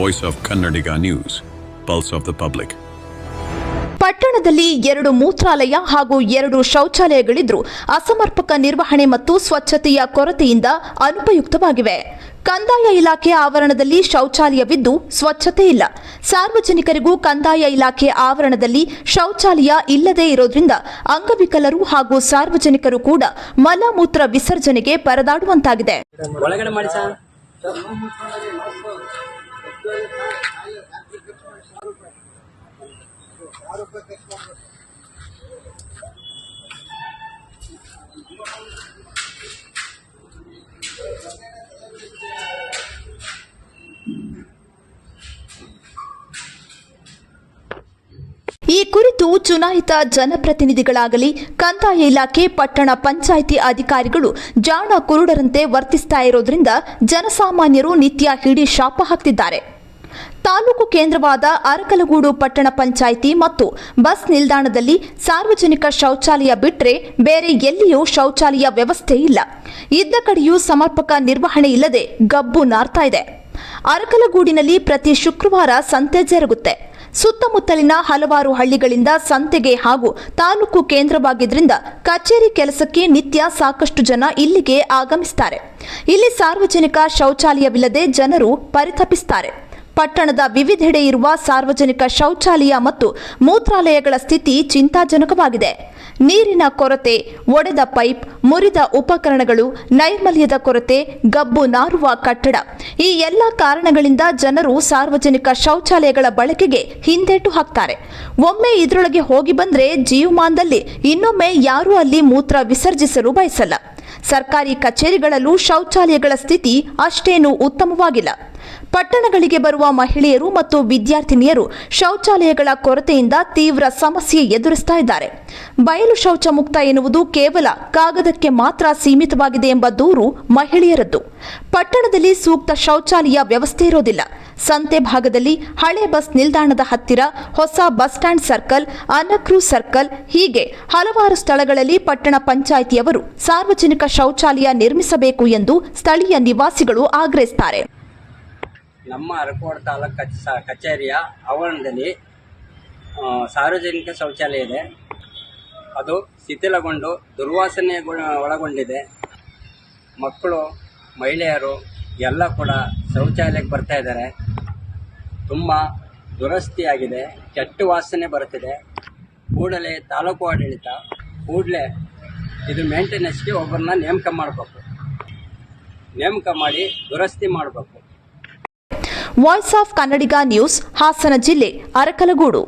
voice of Kannadiga news pulse of the public ಪಟ್ಟಣದಲ್ಲಿ ಎರಡು ಮೂತ್ರಾಲಯ ಹಾಗೂ ಎರಡು ಶೌಚಾಲಯಗಳಿದ್ರೂ ಅಸಮರ್ಪಕ ನಿರ್ವಹಣೆ ಮತ್ತು ಸ್ವಚ್ಛತೆಯ ಕೊರತೆಯಿಂದ ಅನುಪಯುಕ್ತವಾಗಿವೆ. ಕಂದಾಯ ಇಲಾಖೆ ಆವರಣದಲ್ಲಿ ಶೌಚಾಲಯವಿದ್ದು ಸ್ವಚ್ಛತೆ ಇಲ್ಲ. ಸಾರ್ವಜನಿಕರಿಗೂ ಕಂದಾಯ ಇಲಾಖೆ ಆವರಣದಲ್ಲಿ ಶೌಚಾಲಯ ಇಲ್ಲದೇ ಇರೋದ್ರಿಂದ ಅಂಗವಿಕಲರು ಹಾಗೂ ಸಾರ್ವಜನಿಕರು ಕೂಡ ಮಲಮೂತ್ರ ವಿಸರ್ಜನೆಗೆ ಪರದಾಡುವಂತಾಗಿದೆ. 对，来了。ಕುರಿತು ಚುನಾಯಿತ ಜನಪ್ರತಿನಿಧಿಗಳಾಗಲಿ ಕಂದಾಯ ಇಲಾಖೆ, ಪಟ್ಟಣ ಪಂಚಾಯಿತಿ ಅಧಿಕಾರಿಗಳು ಜಾಣ ಕುರುಡರಂತೆ ವರ್ತಿಸ್ತಾ ಇರೋದ್ರಿಂದ ಜನಸಾಮಾನ್ಯರು ನಿತ್ಯ ಹಿಡಿ ಶಾಪ ಹಾಕ್ತಿದ್ದಾರೆ. ತಾಲೂಕು ಕೇಂದ್ರವಾದ ಅರಕಲಗೂಡು ಪಟ್ಟಣ ಪಂಚಾಯಿತಿ ಮತ್ತು ಬಸ್ ನಿಲ್ದಾಣದಲ್ಲಿ ಸಾರ್ವಜನಿಕ ಶೌಚಾಲಯ ಬಿಟ್ಟರೆ ಬೇರೆ ಎಲ್ಲಿಯೂ ಶೌಚಾಲಯ ವ್ಯವಸ್ಥೆ ಇಲ್ಲ. ಇದ್ದ ಕಡೆಯೂ ಸಮರ್ಪಕ ನಿರ್ವಹಣೆ ಇಲ್ಲದೆ ಗಬ್ಬು ನಾರ್ತಾ ಇದೆ. ಅರಕಲಗೂಡಿನಲ್ಲಿ ಪ್ರತಿ ಶುಕ್ರವಾರ ಸಂತೆ ಜರುಗುತ್ತೆ. ಸುತ್ತಮುತ್ತಲಿನ ಹಲವಾರು ಹಳ್ಳಿಗಳಿಂದ ಸಂತೆಗೆ ಹಾಗೂ ತಾಲೂಕು ಕೇಂದ್ರವಾಗಿದ್ದರಿಂದ ಕಚೇರಿ ಕೆಲಸಕ್ಕೆ ನಿತ್ಯ ಸಾಕಷ್ಟು ಜನ ಇಲ್ಲಿಗೆ ಆಗಮಿಸುತ್ತಾರೆ ಇಲ್ಲಿ ಸಾರ್ವಜನಿಕ ಶೌಚಾಲಯವಿಲ್ಲದೆ ಜನರು ಪರಿತಪಿಸ್ತಾರೆ. ಪಟ್ಟಣದ ವಿವಿಧೆಡೆ ಇರುವ ಸಾರ್ವಜನಿಕ ಶೌಚಾಲಯ ಮತ್ತು ಮೂತ್ರಾಲಯಗಳ ಸ್ಥಿತಿ ಚಿಂತಾಜನಕವಾಗಿದೆ. ನೀರಿನ ಕೊರತೆ, ಒಡೆದ ಪೈಪ್, ಮುರಿದ ಉಪಕರಣಗಳು, ನೈರ್ಮಲ್ಯದ ಕೊರತೆ, ಗಬ್ಬು ನಾರುವ ಕಟ್ಟಡ. ಈ ಎಲ್ಲ ಕಾರಣಗಳಿಂದ ಜನರು ಸಾರ್ವಜನಿಕ ಶೌಚಾಲಯಗಳ ಬಳಕೆಗೆ ಹಿಂದೇಟು ಹಾಕ್ತಾರೆ. ಒಮ್ಮೆ ಇದರೊಳಗೆ ಹೋಗಿ ಬಂದ್ರೆ ಜೀವಮಾನದಲ್ಲಿ ಇನ್ನೊಮ್ಮೆ ಯಾರೂ ಅಲ್ಲಿ ಮೂತ್ರ ವಿಸರ್ಜಿಸಲು ಬಯಸಲ್ಲ. ಸರ್ಕಾರಿ ಕಚೇರಿಗಳಲ್ಲೂ ಶೌಚಾಲಯಗಳ ಸ್ಥಿತಿ ಅಷ್ಟೇನೂ ಉತ್ತಮವಾಗಿಲ್ಲ. ಪಟ್ಟಣಗಳಿಗೆ ಬರುವ ಮಹಿಳೆಯರು ಮತ್ತು ವಿದ್ಯಾರ್ಥಿನಿಯರು ಶೌಚಾಲಯಗಳ ಕೊರತೆಯಿಂದ ತೀವ್ರ ಸಮಸ್ಯೆ ಎದುರಿಸ್ತಾ ಇದ್ದಾರೆ. ಬಯಲು ಶೌಚ ಮುಕ್ತ ಎನ್ನುವುದು ಕೇವಲ ಕಾಗದಕ್ಕೆ ಮಾತ್ರ ಸೀಮಿತವಾಗಿದೆ ಎಂಬ ದೂರು ಮಹಿಳೆಯರದ್ದು. ಪಟ್ಟಣದಲ್ಲಿ ಸೂಕ್ತ ಶೌಚಾಲಯ ವ್ಯವಸ್ಥೆ ಇರೋದಿಲ್ಲ. ಸಂತೆ ಭಾಗದಲ್ಲಿ ಹಳೆ ಬಸ್ ನಿಲ್ದಾಣದ ಹತ್ತಿರ ಹೊಸ ಬಸ್ ಸ್ಟ್ಯಾಂಡ್ ಸರ್ಕಲ್ ಅನ್ನಕ್ರೂ ಸರ್ಕಲ್, ಹೀಗೆ ಹಲವಾರು ಸ್ಥಳಗಳಲ್ಲಿ ಪಟ್ಟಣ ಪಂಚಾಯಿತಿಯವರು ಸಾರ್ವಜನಿಕ ಶೌಚಾಲಯ ನಿರ್ಮಿಸಬೇಕು ಎಂದು ಸ್ಥಳೀಯ ನಿವಾಸಿಗಳು ಆಗ್ರಹಿಸುತ್ತಾರೆ ನಮ್ಮ ಅರಕೋಡ ತಾಲೂಕು ಕಚ- ಕಚೇರಿಯ ಆವರಣದಲ್ಲಿ ಸಾರ್ವಜನಿಕ ಶೌಚಾಲಯ ಇದೆ. ಅದು ಶಿಥಿಲಗೊಂಡು ದುರ್ವಾಸನೆ ಒಳಗೊಂಡಿದೆ. ಮಕ್ಕಳು, ಮಹಿಳೆಯರು ಎಲ್ಲ ಕೂಡ ಶೌಚಾಲಯಕ್ಕೆ ಬರ್ತಾ ಇದ್ದಾರೆ. ತುಂಬ ದುರಸ್ತಿಯಾಗಿದೆ. ಕೆಟ್ಟ ವಾಸನೆ ಬರುತ್ತಿದೆ. ಕೂಡಲೇ ತಾಲೂಕು ಆಡಳಿತ ಕೂಡಲೇ ಇದು ಮೇಂಟೆನೆನ್ಸ್ಗೆ ಒಬ್ಬರನ್ನ ನೇಮಕ ಮಾಡಬೇಕು. ನೇಮಕ ಮಾಡಿ ದುರಸ್ತಿ ಮಾಡಬೇಕು. Voice of Kannadiga news Hassan ಜಿಲ್ಲೆ ಅರಕಲಗೂಡು.